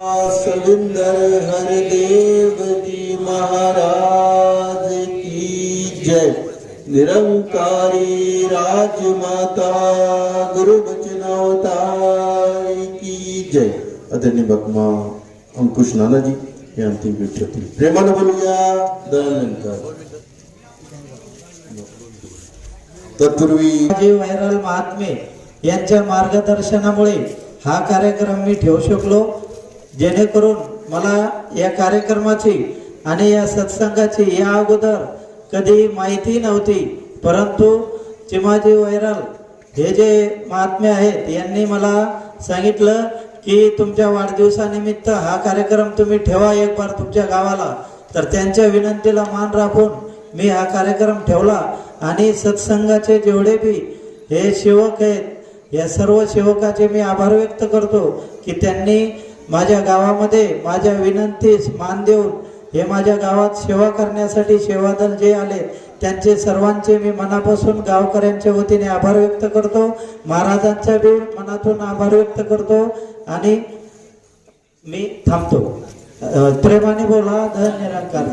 सविंदर हरदेव जी महाराज की जय. निरंकारी राजमाता गुरु बचनावतार की जय. आदरणीय भगमा अंकुश नाना जी हे अंतिम भेट होती प्रेमानं बोलूया दयानंतर तत्पूर्वी माझे व्हायरल महात्मे यांच्या मार्गदर्शनामुळे हा कार्यक्रम मी ठेवू शकलो. जेणेकरून मला या कार्यक्रमाची आणि या सत्संगाची या अगोदर कधी माहिती नव्हती. परंतु चिमाजी वैराल हे जे महात्मे आहेत यांनी मला सांगितलं की तुमच्या वाढदिवसानिमित्त हा कार्यक्रम तुम्ही ठेवा एक बार तुमच्या गावाला. तर त्यांच्या विनंतीला मान राखून मी हा कार्यक्रम ठेवला. आणि सत्संगाचे जेवढे बी हे सेवक आहेत या सर्व सेवकाचे मी आभार व्यक्त करतो की त्यांनी माझ्या गावामध्ये माझ्या विनंतीस मान देऊन हे माझ्या गावात सेवा करण्यासाठी सेवादल जे आले त्यांचे सर्वांचे मी मनापासून गावकऱ्यांच्या वतीने आभार व्यक्त करतो. महाराजांचा बी मनातून आभार व्यक्त करतो आणि मी थांबतो. प्रेमाने बोला धन निरंकार